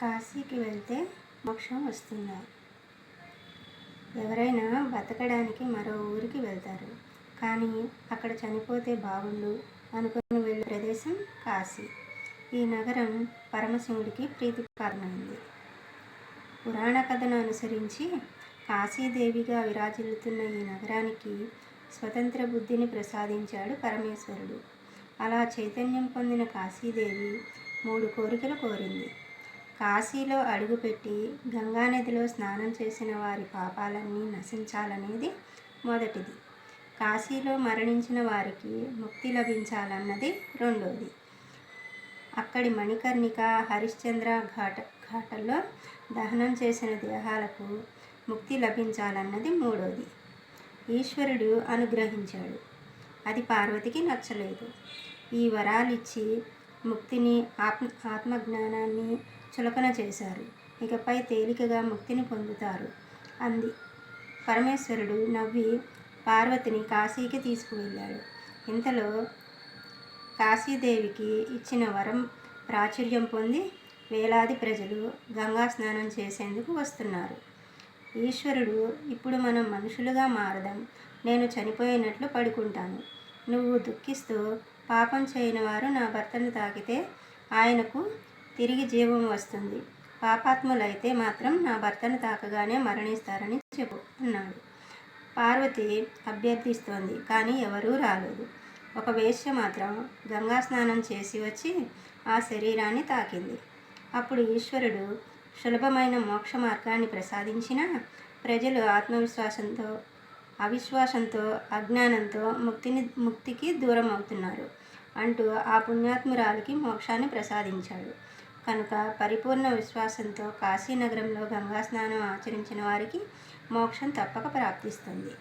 కాశీకి వెళ్తే మోక్షం వస్తుందా? ఎవరైనా బతకడానికి మరో ఊరికి వెళ్తారు. కానీ అక్కడ చనిపోతే బాగుండు అనుకుని వెళ్ళే ప్రదేశం కాశీ. ఈ నగరం పరమశివుడికి ప్రీతిపాత్రమైంది పురాణ కథను అనుసరించి కాశీదేవిగా విరాజిల్లుతున్న ఈ నగరానికి స్వతంత్ర బుద్ధిని ప్రసాదించాడు పరమేశ్వరుడు. అలా చైతన్యం పొందిన కాశీదేవి మూడు కోరికలు కోరింది. కాశీలో అడుగుపెట్టి గంగానదిలో స్నానం చేసిన వారి పాపాలన్నీ నశించాలనేది మొదటిది. కాశీలో మరణించిన వారికి ముక్తి లభించాలన్నది రెండోది. అక్కడి మణికర్ణిక హరిశ్చంద్ర ఘాట ఘాటల్లో దహనం చేసిన దేహాలకు ముక్తి లభించాలన్నది మూడోది. ఈశ్వరుడు అనుగ్రహించాడు. అది పార్వతికి నచ్చలేదు. ఈ వరాలిచ్చి ముక్తిని ఆత్మ ఆత్మజ్ఞానాన్ని చులకన చేశారు. ఇకపై తేలికగా ముక్తిని పొందుతారు. అంది. పరమేశ్వరుడు నవ్వి పార్వతిని కాశీకి తీసుకువెళ్ళాడు. ఇంతలో కాశీదేవికి ఇచ్చిన వరం ప్రాచుర్యం పొంది వేలాది ప్రజలు గంగా స్నానం చేసేందుకు వస్తున్నారు. ఈశ్వరుడు ఇప్పుడు మనం మనుషులుగా మారదాం. నేను చనిపోయినట్లు పడుకుంటాను. నువ్వు దుఃఖిస్తూ పాపం చేయని వారు నా భర్తను తాకితే ఆయనకు తిరిగి జీవం వస్తుంది. పాపాత్ములైతే మాత్రం నా భర్తను తాకగానే మరణిస్తారని చెప్పు అన్నాడు. పార్వతి అభ్యర్థిస్తోంది కానీ ఎవరూ రాలేదు. ఒక వేశ్య మాత్రం గంగా స్నానం చేసి వచ్చి ఆ శరీరాన్ని తాకింది. అప్పుడు ఈశ్వరుడు సులభమైన మోక్ష మార్గాన్ని ప్రసాదించిన ప్రజలు ఆత్మవిశ్వాసంతో అవిశ్వాసంతో అజ్ఞానంతో ముక్తిని ముక్తికి దూరం అవుతున్నారు అంటూ ఆ పుణ్యాత్మురాలికి మోక్షాన్ని ప్రసాదించాడు. కనుక పరిపూర్ణ విశ్వాసంతో కాశీనగరంలో గంగా స్నానం ఆచరించిన వారికి మోక్షం తప్పక ప్రాప్తిస్తుంది.